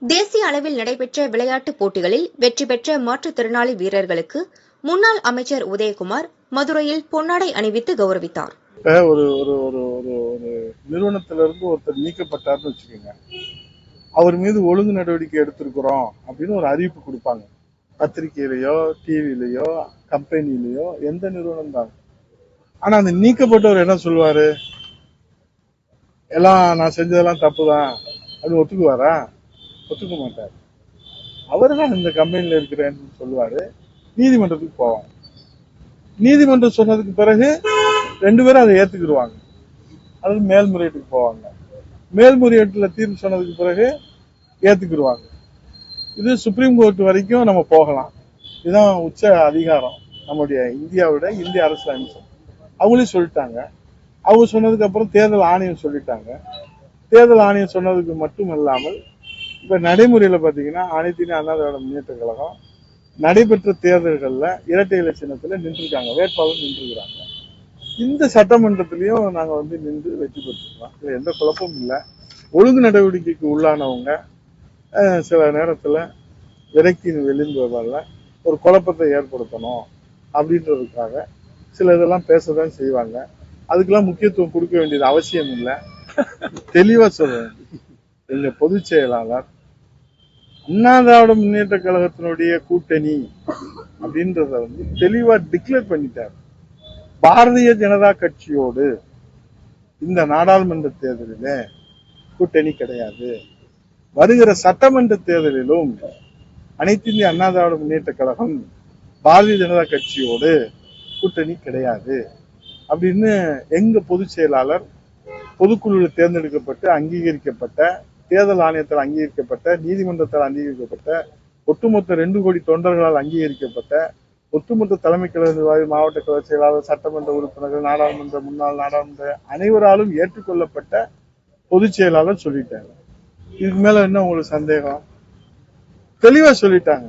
தேசிய அளவில் நடைபெற்ற விளையாட்டுப் போட்டிகளில் வெற்றி பெற்ற மாற்றுத்திறனாளி வீரர்களுக்கு முன்னாள் அமைச்சர் உதயகுமார் மதுரையில் பொன்னாடை அணிவித்து கௌரவித்தார். ஒரு ஒரு ஒரு ஒரு ஒரு நிறுவனத்திலிருந்து ஒருத்தர் நீக்கப்பட்டார்னு வச்சுக்கோங்க. அவர் மீது ஒழுங்கு நடவடிக்கை எடுத்திருக்கிறோம் அப்படின்னு ஒரு அறிவிப்பு கொடுப்பாங்க. பத்திரிகையிலையோ டிவிலயோ கம்பெனிலயோ எந்த நிறுவனம் தான். ஆனா அந்த நீக்கப்பட்டவர் என்ன சொல்லுவாரு? எல்லாம் நான் செஞ்சதெல்லாம் தப்புதான். அப்படின்னு ஒத்துக்குவாரா? ஒத்துக்க மாட்டார். அவர் தான் இந்த கம்பெனியில் இருக்கிறேன்னு சொல்லுவாரு. நீதிமன்றத்துக்கு போவாங்க. நீதிமன்றம் சொன்னதுக்கு பிறகு ரெண்டு பேரும் அதை ஏற்றுக்கிடுவாங்க அது மேல்முறையீட்டுக்கு போவாங்க. மேல்முறையீட்டில் தீர்ப்பு சொன்னதுக்கு பிறகு ஏற்றுக்கிடுவாங்க இது சுப்ரீம் கோர்ட் வரைக்கும் நம்ம போகலாம். இதுதான் உச்ச அதிகாரம். நம்முடைய இந்தியாவோட இந்திய அரசு அமைச்சர் அவங்களே சொல்லிட்டாங்க. அவங்க சொன்னதுக்கு அப்புறம் தேர்தல் ஆணையம் சொல்லிட்டாங்க. தேர்தல் ஆணையம் சொன்னதுக்கு மட்டும் இல்லாமல் இப்ப நடைமுறையில பாத்தீங்கன்னா அனைத்து இந்திய அண்ணா திராவிட முன்னேற்ற கழகம் நடைபெற்ற தேர்தல்கள்ல இரட்டை இலட்சணத்துல நின்றுருக்காங்க. வேட்பாளர் நின்றுருக்காங்க இந்த சட்டமன்றத்திலையும் நாங்க வந்து நின்று வெற்றி பெற்றிருக்கோம். இதுல எந்த குழப்பமும் இல்லை. ஒழுங்கு நடவடிக்கைக்கு உள்ளானவங்க அஹ், சில நேரத்துல விரக்தியின் விளிம்புவதால ஒரு குழப்பத்தை ஏற்படுத்தணும் அப்படின்றதுக்காக சில இதெல்லாம் பேசதான் செய்வாங்க. அதுக்கெல்லாம் முக்கியத்துவம் கொடுக்க வேண்டியது அவசியம் இல்லை தெளிவா சொல்றேன் இல்லை பொதுச் செயலாளர் அண்ணா திராவிட முன்னேற்ற கழகத்தினுடைய கூட்டணி அப்படின்றத வந்து தெளிவா டிக்ளேர் பண்ணிட்டார். பாரதிய ஜனதா கட்சியோடு இந்த நாடாளுமன்ற தேர்தலில் கூட்டணி கிடையாது. வருகிற சட்டமன்ற தேர்தலிலும் அனைத்து இந்திய அண்ணா திராவிட முன்னேற்ற கழகம் பாரதிய ஜனதா கட்சியோடு கூட்டணி கிடையாது. அப்படின்னு எங்க பொதுச் செயலாளர் பொதுக்குழுவில் தேர்ந்தெடுக்கப்பட்டு அங்கீகரிக்கப்பட்ட தேர்தல் ஆணையத்தால் அங்கீகரிக்கப்பட்ட நீதிமன்றத்தால் அங்கீகரிக்கப்பட்ட ஒட்டுமொத்த ரெண்டு கோடி தொண்டர்களால் அங்கீகரிக்கப்பட்ட ஒட்டுமொத்த தலைமை கழக நிர்வாகி மாவட்ட கழக செயலாளர் சட்டமன்ற உறுப்பினர்கள் நாடாளுமன்ற முன்னாள் நாடாளுமன்ற அனைவராலும் ஏற்றுக்கொள்ளப்பட்ட பொதுச் செயலாளர் சொல்லிட்டாங்க. இதுக்கு மேல என்ன உங்களுக்கு சந்தேகம்? தெளிவா சொல்லிட்டாங்க.